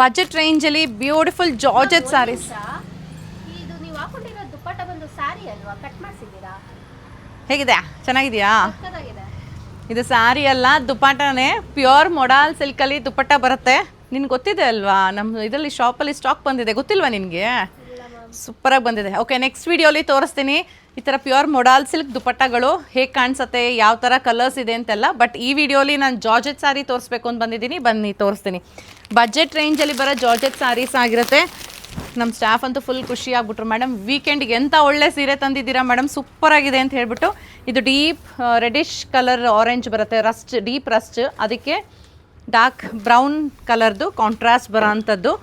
Budget ರೇಂಜಲ್ಲಿ beautiful georgette saris ಇದು ನೀವು ಹಾಕೊಂಡಿರೋ ದುಪ್ಪಟ್ಟ ಬಂದು ಸ್ಯಾರಿ ಅಲ್ವಾ? ಕಟ್ ಮಾಡಿಸಿದ್ದೀರಾ? ಹೇಗಿದೆ? ಚೆನ್ನಾಗಿದೆಯಾ? ಇದು ಸ್ಯಾರಿ ಅಲ್ಲ ದುಪ್ಪಟ್ಟನೇ ಪ್ಯೂರ್ ಮೊಡಾಲ್ ಸಿಲ್ಕಲ್ಲಿ ದುಪ್ಪಟ್ಟ ಬರುತ್ತೆ. ನಿನ್ಗೆ ಗೊತ್ತಿದೆ ಅಲ್ವಾ? ನಮ್ಮ ಇದರಲ್ಲಿ ಶಾಪಲ್ಲಿ ಸ್ಟಾಕ್ ಬಂದಿದೆ. ಗೊತ್ತಿಲ್ವಾ ನಿನಗೆ? ಸೂಪರಾಗಿ ಬಂದಿದೆ. ಓಕೆ ನೆಕ್ಸ್ಟ್ ವೀಡಿಯೋಲಿ ತೋರಿಸ್ತೀನಿ. ಈ ಥರ ಪ್ಯೂರ್ ಮೊಡಾಲ್ ಸಿಲ್ಕ್ ದುಪ್ಪಟ್ಟಗಳು ಹೇಗೆ ಕಾಣಿಸುತ್ತೆ ಯಾವ ಥರ ಕಲರ್ಸ್ ಇದೆ ಅಂತೆಲ್ಲ ಬಟ್ ಈ ವಿಡಿಯೋಲಿ ನಾನು ಜಾರ್ಜೆಟ್ ಸ್ಯಾರಿ ತೋರಿಸ್ಬೇಕು ಅಂತ ಬಂದಿದ್ದೀನಿ. ಬನ್ನಿ ತೋರಿಸ್ತೀನಿ. ಬಜೆಟ್ ರೇಂಜಲ್ಲಿ ಬರೋ ಜಾರ್ಜೆಟ್ ಸ್ಯಾರೀಸ್ ಆಗಿರುತ್ತೆ. ನಮ್ಮ ಸ್ಟಾಫ್ ಅಂತೂ ಫುಲ್ ಖುಷಿ ಆಗ್ಬಿಟ್ರು. ಮೇಡಮ್ ವೀಕೆಂಡ್ಗೆ ಎಂಥ ಒಳ್ಳೆ ಸೀರೆ ತಂದಿದ್ದೀರಾ? ಮೇಡಮ್ ಸೂಪರ್ ಆಗಿದೆ ಅಂತ ಹೇಳ್ಬಿಟ್ಟು ಇದು ಡೀಪ್ ರೆಡಿಶ್ ಕಲರ್ ಆರೆಂಜ್ ಬರುತ್ತೆ. ರಸ್ಟ್ ಡೀಪ್ ರಸ್ಟ್ ಅದಕ್ಕೆ ಡಾರ್ಕ್ ಬ್ರೌನ್ ಕಲರ್ದು ಕಾಂಟ್ರಾಸ್ಟ್ ಬರೋ ಅಂಥದ್ದು.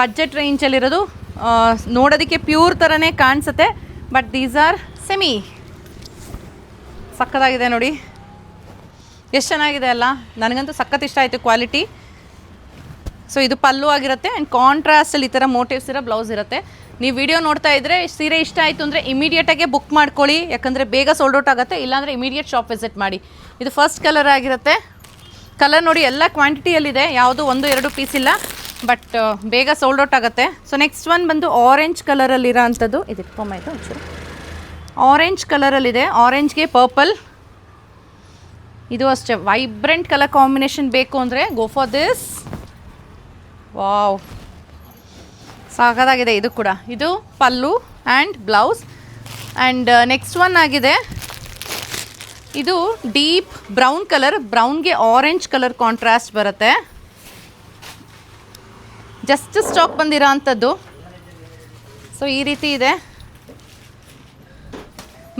ಬಜೆಟ್ ರೇಂಜಲ್ಲಿರೋದು ಆ, ನೋಡೋದಕ್ಕೆ ಪ್ಯೂರ್ ಥರನೇ ಕಾಣಿಸುತ್ತೆ. ಬಟ್ ದೀಸ್ ಆರ್ ಸೆಮಿ ಸಕ್ಕತ್ತಾಗಿದೆ ನೋಡಿ. ಎಷ್ಟು ಚೆನ್ನಾಗಿದೆ ಅಲ್ಲ? ನನಗಂತೂ ಸಖತ್ ಇಷ್ಟ ಆಯಿತು ಕ್ವಾಲಿಟಿ ಸೊ ಇದು ಪಲ್ಲು ಆಗಿರುತ್ತೆ ಆ್ಯಂಡ್ ಕಾಂಟ್ರಾಸ್ಟಲ್ಲಿ ಈ ಥರ ಮೋಟಿವ್ಸ್ ಇರೋ ಬ್ಲೌಸ್ ಇರುತ್ತೆ. ನೀವು ವಿಡಿಯೋ ನೋಡ್ತಾ ಇದ್ದರೆ ಸೀರೆ ಇಷ್ಟ ಆಯಿತು ಅಂದರೆ ಇಮಿಡಿಯೇಟಾಗೆ ಬುಕ್ ಮಾಡ್ಕೊಳ್ಳಿ. ಯಾಕಂದರೆ ಬೇಗ ಸೋಲ್ಡ್ ಔಟ್ ಆಗುತ್ತೆ. ಇಲ್ಲಾಂದರೆ ಇಮಿಡಿಯೇಟ್ ಶಾಪ್ ವಿಸಿಟ್ ಮಾಡಿ. ಇದು ಫಸ್ಟ್ ಕಲರ್ ಆಗಿರುತ್ತೆ. ಕಲರ್ ನೋಡಿ ಎಲ್ಲ ಕ್ವಾಂಟಿಟಿಯಲ್ಲಿದೆ ಯಾವುದು ಒಂದು, ಎರಡು ಪೀಸ್ ಇಲ್ಲ. ಬಟ್ ಬೇಗ ಸೋಲ್ಡ್ ಔಟ್ ಆಗುತ್ತೆ. ಸೊ ನೆಕ್ಸ್ಟ್ ಒನ್ ಬಂದು ಆರೆಂಜ್ ಕಲರಲ್ಲಿರೋ ಅಂಥದ್ದು. ಇದು ಇಟ್ಕೊಂಬಾಯ್ತು ಒಂಚೂರು. ಆರೆಂಜ್ ಕಲರಲ್ಲಿದೆ ಆರೆಂಜ್ಗೆ ಪರ್ಪಲ್ ಇದು ಅಷ್ಟೇ. ವೈಬ್ರೆಂಟ್ ಕಲರ್ ಕಾಂಬಿನೇಷನ್ ಬೇಕು ಅಂದರೆ ಗೋ ಫಾರ್ ದಿಸ್ ವಾವ್ ಸಾಕಾಗಿದೆ ಇದು ಕೂಡ. ಇದು ಪಲ್ಲು and blouse and next one ಆಗಿದೆ. ಇದು ಡೀಪ್ ಬ್ರೌನ್ ಕಲರ್ ಬ್ರೌನ್ಗೆ ಆರೆಂಜ್ ಕಲರ್ ಕಾಂಟ್ರಾಸ್ಟ್ ಬರುತ್ತೆ. ಜಸ್ಟ್ ಸ್ಟಾಕ್ ಬಂದಿರೋ ಅಂಥದ್ದು. ಸೊ ಈ ರೀತಿ ಇದೆ.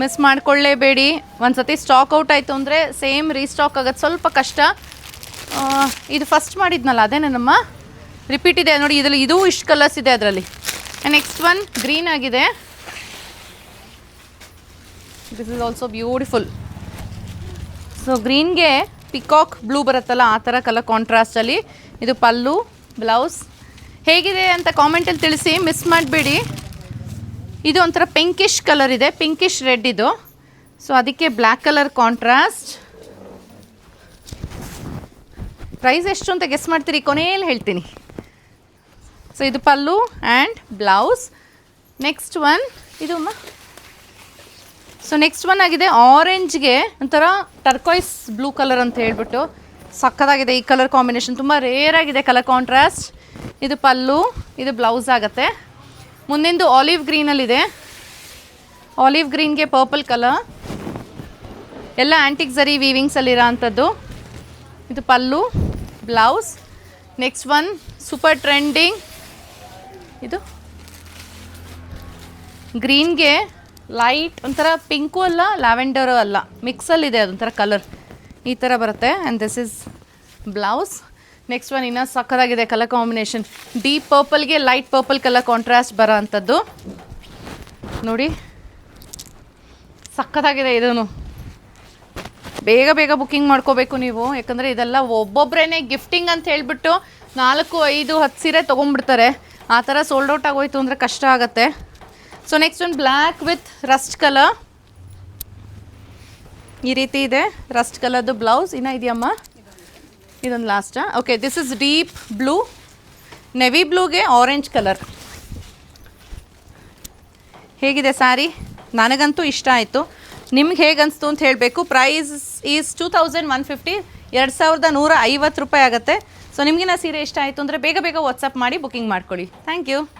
ಮಿಸ್ ಮಾಡ್ಕೊಳ್ಳೇಬೇಡಿ. ಒಂದು ಸತಿ ಸ್ಟಾಕ್ ಔಟ್ ಆಯಿತು ಅಂದರೆ ಸೇಮ್ ರೀಸ್ಟಾಕ್ ಆಗೋದು ಸ್ವಲ್ಪ ಕಷ್ಟ. ಇದು ಫಸ್ಟ್ ಮಾಡಿದ್ನಲ್ಲ ಅದೇನೇನಮ್ಮ ರಿಪೀಟ್ ಇದೆ. ನೋಡಿ, ಇದರಲ್ಲಿ ಇದು ಇಷ್ಟು ಕಲರ್ಸ್ ಇದೆ ಅದರಲ್ಲಿ. ನೆಕ್ಸ್ಟ್ ಒನ್ ಗ್ರೀನ್ ಆಗಿದೆ. This is also beautiful so ಗ್ರೀನ್ಗೆ peacock blue ಬರುತ್ತಲ್ಲ, ಆ ಥರ ಕಲರ್ ಕಾಂಟ್ರಾಸ್ಟಲ್ಲಿ ಇದು ಪಲ್ಲು ಬ್ಲೌಸ್ ಹೇಗಿದೆ ಅಂತ ಕಾಮೆಂಟಲ್ಲಿ ತಿಳಿಸಿ ಮಿಸ್ ಮಾಡಬೇಡಿ. ಇದು ಒಂಥರ ಪಿಂಕಿಶ್ ಕಲರ್ ಇದೆ ಪಿಂಕಿಶ್ ರೆಡ್ ಇದು. ಸೊ ಅದಕ್ಕೆ ಬ್ಲ್ಯಾಕ್ ಕಲರ್ ಕಾಂಟ್ರಾಸ್ಟ್ ಪ್ರೈಸ್ ಎಷ್ಟು ಅಂತ ಗೆಸ್ ಮಾಡ್ತೀರಿ? ಕೊನೆಯಲ್ಲಿ ಹೇಳ್ತೀನಿ. ಸೊ ಇದು ಪಲ್ಲು ಆ್ಯಂಡ್ ಬ್ಲೌಸ್ ನೆಕ್ಸ್ಟ್ ಒನ್ ಇದು ಅಮ್ಮ ಸೊ ನೆಕ್ಸ್ಟ್ ಒನ್ ಆಗಿದೆ ಆರೆಂಜ್ಗೆ ಒಂಥರ ಟರ್ಕಾಯ್ಸ್ ಬ್ಲೂ ಕಲರ್ ಅಂತ ಹೇಳ್ಬಿಟ್ಟು ಸಕ್ಕದಾಗಿದೆ ಈ ಕಲರ್ ಕಾಂಬಿನೇಷನ್ ತುಂಬ ರೇರ್ ಆಗಿದೆ ಕಲರ್ ಕಾಂಟ್ರಾಸ್ಟ್ ಇದು ಪಲ್ಲು, ಇದು ಬ್ಲೌಸ್ ಆಗುತ್ತೆ. ಮುಂದಿಂದು ಆಲಿವ್ ಗ್ರೀನಲ್ಲಿದೆ. ಆಲಿವ್ ಗ್ರೀನ್ಗೆ ಪರ್ಪಲ್ ಕಲರ್. ಎಲ್ಲ ಆ್ಯಂಟಿಕ್ ಜರಿ ವೀವಿಂಗ್ಸಲ್ಲಿರೋ ಅಂಥದ್ದು ಇದು ಪಲ್ಲು, blouse. Next one super trending ಇದು ಗ್ರೀನ್ಗೆ ಲೈಟ್ ಒಂಥರ ಪಿಂಕು ಅಲ್ಲ ಲ್ಯಾವೆಂಡರು ಅಲ್ಲ. ಮಿಕ್ಸಲ್ಲಿದೆ ಅದೊಂಥರ ಕಲರ್ ಈ ಥರ ಬರುತ್ತೆ. And this is blouse next one ಇನ್ನೂ ಸಕ್ಕತ್ತಾಗಿದೆ ಕಲರ್ ಕಾಂಬಿನೇಷನ್ ಡೀಪ್ ಪರ್ಪಲ್ಗೆ ಲೈಟ್ ಪರ್ಪಲ್ ಕಲರ್ ಕಾಂಟ್ರಾಸ್ಟ್ ಬರೋ ಅಂಥದ್ದು. ನೋಡಿ. ಸಕ್ಕತ್ತಾಗಿದೆ ಇದೂ ಬೇಗ ಬೇಗ ಬುಕ್ಕಿಂಗ್ ಮಾಡ್ಕೋಬೇಕು ನೀವು. ಯಾಕಂದರೆ ಇದೆಲ್ಲ ಒಬ್ಬೊಬ್ಬರೇ ಗಿಫ್ಟಿಂಗ್ ಅಂತ ಹೇಳಿಬಿಟ್ಟು ನಾಲ್ಕು, ಐದು, ಹತ್ತು ಸೀರೆ ತೊಗೊಂಡ್ಬಿಡ್ತಾರೆ. ಆ ಥರ ಸೋಲ್ಡ್ ಔಟ್ ಆಗೋಯ್ತು ಅಂದರೆ ಕಷ್ಟ ಆಗುತ್ತೆ. ಸೊ ನೆಕ್ಸ್ಟ್ ಒಂದು ಬ್ಲ್ಯಾಕ್ ವಿತ್ ರಸ್ಟ್ ಕಲರ್ ಈ ರೀತಿ ಇದೆ. ರಸ್ಟ್ ಕಲರ್ದು ಬ್ಲೌಸ್ ಇನ್ನೂ ಇದೆಯಮ್ಮ? ಇದೊಂದು ಲಾಸ್ಟಾ okay this is deep blue navy ಬ್ಲೂಗೆ orange colour ಹೇಗಿದೆ ಸಾರಿ? ನನಗಂತೂ ಇಷ್ಟ ಆಯಿತು. ನಿಮ್ಗೆ ಹೇಗೆ ಅನಿಸ್ತು ಅಂತ ಹೇಳಬೇಕು. Price is two thousand one fifty ಎರಡು ಸಾವಿರದ ನೂರ ಐವತ್ತು ರೂಪಾಯಿ ಆಗುತ್ತೆ. ಸೊ ನಿಮಗಿನ ಸೀರೆ ಇಷ್ಟ ಆಯಿತು ಅಂದರೆ ಬೇಗ ಬೇಗ ವಾಟ್ಸಪ್ ಮಾಡಿ ಬುಕ್ಕಿಂಗ್ ಮಾಡ್ಕೊಳ್ಳಿ. Thank you